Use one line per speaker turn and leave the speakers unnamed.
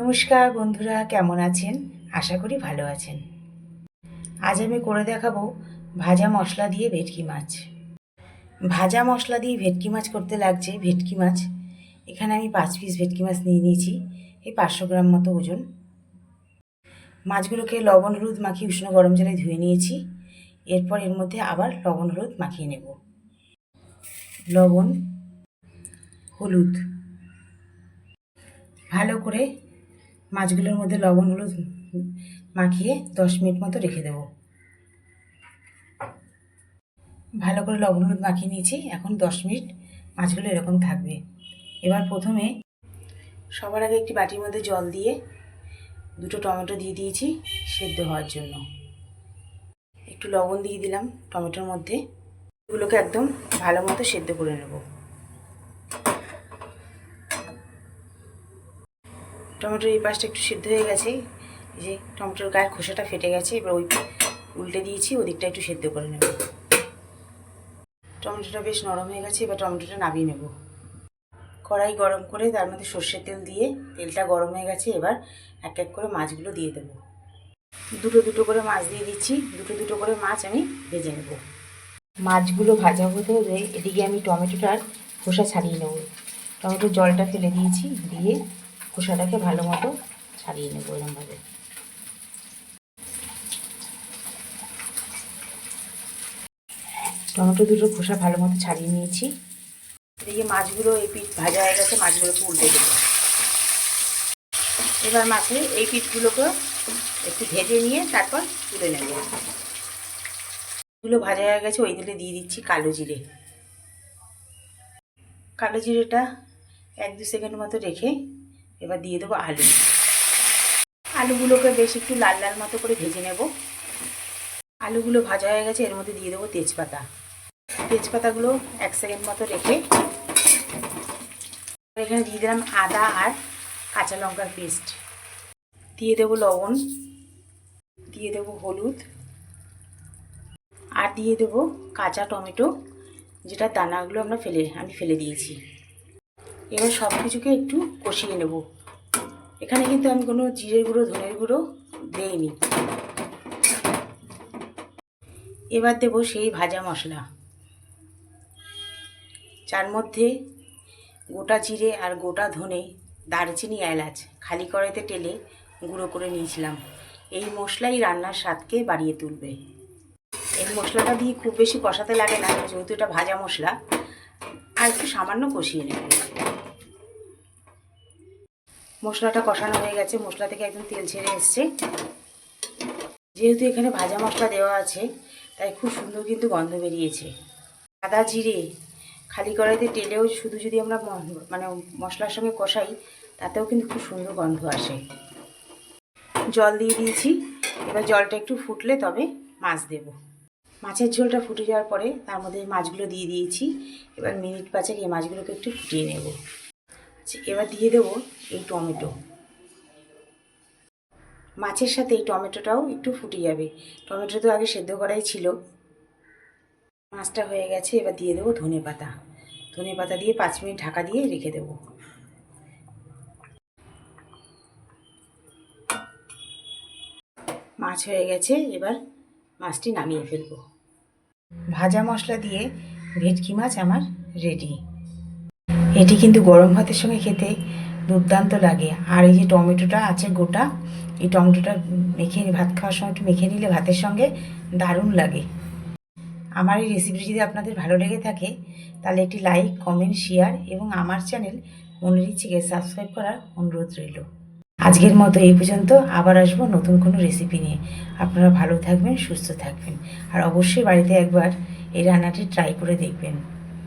নমস্কার বন্ধুরা, কেমন আছেন? আশা করি ভালো আছেন। আজ আমি করে দেখাবো ভাজা মশলা দিয়ে ভেটকি মাছ। ভাজা মশলা দিয়ে ভেটকি মাছ করতে লাগছে ভেটকি মাছ। এখানে আমি পাঁচ পিস ভেটকি মাছ নিয়ে নিয়েছি, এই পাঁচশো গ্রাম মতো ওজন। মাছগুলোকে লবণ, হলুদ মাখিয়ে উষ্ণ গরম জলে ধুয়ে নিয়েছি। এরপর এর মধ্যে আবার লবণ, হলুদ মাখিয়ে নেব। লবণ, হলুদ। ভালো করে মাছগুলোর মধ্যে লবণ, হলুদ মাখিয়ে দশ মিনিট মতো রেখে দেবো। ভালো করে লবণ, হলুদ মাখিয়ে নিয়েছি। এখন দশ মিনিট মাছগুলো এরকম থাকবে। এবার প্রথমে সবার আগে একটি বাটির মধ্যে জল দিয়ে দুটো টমেটো দিয়ে দিয়েছি সেদ্ধ হওয়ার জন্য। একটু লবণ দিয়ে দিলাম টমেটোর মধ্যে। এগুলোকে একদম ভালো মতো সেদ্ধ করে নেব। টমেটোর এই পাশটা একটু সিদ্ধ হয়ে গেছে। এই যে টমেটোর গায়ের খোসাটা ফেটে গেছে, এবার ওই উল্টে দিয়েছি, ওদিকটা একটু সেদ্ধ করে নেব। টমেটোটা বেশ নরম হয়ে গেছে, এবার টমেটোটা নামিয়ে নেব। কড়াই গরম করে তার মধ্যে সর্ষের তেল দিয়ে, তেলটা গরম হয়ে গেছে, এবার এক এক করে মাছগুলো দিয়ে দেবো। দুটো দুটো করে মাছ দিয়ে দিচ্ছি, দুটো দুটো করে মাছ আমি ভেজে নেব। মাছগুলো ভাজা হতে হতে এদিকে আমি টমেটোটার খোসা ছাড়িয়ে নেব। টমেটোর জলটা ফেলে দিয়েছি, দিয়ে খোসাটাকে ভালো মতো ছাড়িয়ে নেব এরমভাবে। টমেটো দুটো খোসা ভালো মতো ছাড়িয়ে নিয়েছি। এদিকে মাছগুলো এই পিঠ ভাজা হয়ে গেছে, মাছগুলোকে উল্টে দেবো। এবার মাছের এই পিঠগুলোকে একটু ভেজে নিয়ে তারপর তুলে নেব। এগুলো ভাজা হয়ে গেছে, ওই দিলে দিয়ে দিচ্ছি কালো জিরে। কালো জিরেটা এক দু সেকেন্ড মতো রেখে এবার দিয়ে দেবো আলু। আলুগুলোকে বেশ একটু লাল লাল মতো করে ভেজে নেব। আলুগুলো ভাজা হয়ে গেছে, এর মধ্যে দিয়ে দেবো তেজপাতা। তেজপাতাগুলো এক সেকেন্ড মতো রেখে এখানে দিয়ে দিলাম আদা আর কাঁচা লঙ্কার পেস্ট। দিয়ে দেবো লবণ, দিয়ে দেবো হলুদ, আর দিয়ে দেবো কাঁচা টমেটো, যেটা দানাগুলো আমরা ফেলে, আমি ফেলে দিয়েছি। এবার সব কিছুকে একটু কষিয়ে নেব। এখানে কিন্তু আমি কোনো জিরের গুঁড়ো, ধনের গুঁড়ো দেইনি। এবার দেব সেই ভাজা মশলা। যার মধ্যে গোটা জিরে আর গোটা ধনে দারচিনি, এলাচ খালি কড়াইতে টেলে গুঁড়ো করে নিয়েছিলাম। এই মশলাই রান্নার স্বাদকে বাড়িয়ে তুলবে। এই মশলাটা দিয়ে খুব বেশি কষাতে লাগে না, যেহেতু এটা ভাজা মশলা, আর একটু সামান্য কষিয়ে নেবে। মশলাটা কষানো হয়ে গেছে, মশলা থেকে একদম তেল ছেড়ে এসছে। যেহেতু এখানে ভাজা মশলা দেওয়া আছে, তাই খুব সুন্দর কিন্তু গন্ধ বেরিয়েছে। আদা জিরে, খালি কড়াইতে তেলেও শুধু যদি আমরা মানে মশলার সঙ্গে কষাই, তাতেও কিন্তু খুব সুন্দর গন্ধ আসে। জল দিয়ে দিয়েছি, এবার জলটা একটু ফুটলে তবে মাছ দেব। মাছের ঝোলটা ফুটে যাওয়ার পরে তার মধ্যে মাছগুলো দিয়ে দিয়েছি, এবার মিনিট পাঁচেক এই মাছগুলোকে একটু ফুটিয়ে নেব। এবার দিয়ে দেবো এই টমেটো। মাছের সাথে এই টমেটোটাও একটু ফুটে যাবে। টমেটো তো আগে সেদ্ধ করাই ছিল। মাছটা হয়ে গেছে, এবার দিয়ে দেবো ধনে পাতা। ধনে পাতা দিয়ে পাঁচ মিনিট ঢাকা দিয়ে রেখে দেবো। মাছ হয়ে গেছে, এবার মাছটি নামিয়ে ফেলব। ভাজা মশলা দিয়ে ভেটকি মাছ আমার রেডি এটি কিন্তু গরম ভাতের সঙ্গে খেতে দুর্দান্ত লাগে। আর এই যে টমেটোটা আছে গোটা, এই টমেটোটা মেখে, ভাত খাওয়ার সময় একটু মেখে নিলে ভাতের সঙ্গে দারুণ লাগে। আমার এই রেসিপিটি যদি আপনাদের ভালো লেগে থাকে, তাহলে একটি লাইক কমেন্ট শেয়ার এবং আমার চ্যানেল মনের ইচ্ছেকে সাবস্ক্রাইব করার অনুরোধ রইল। আজকের মতো এই পর্যন্ত আবার আসব নতুন কোনো রেসিপি নিয়ে। আপনারা ভালো থাকবেন, সুস্থ থাকবেন। আর অবশ্যই বাড়িতে একবার এই রান্নাটি ট্রাই করে দেখবেন।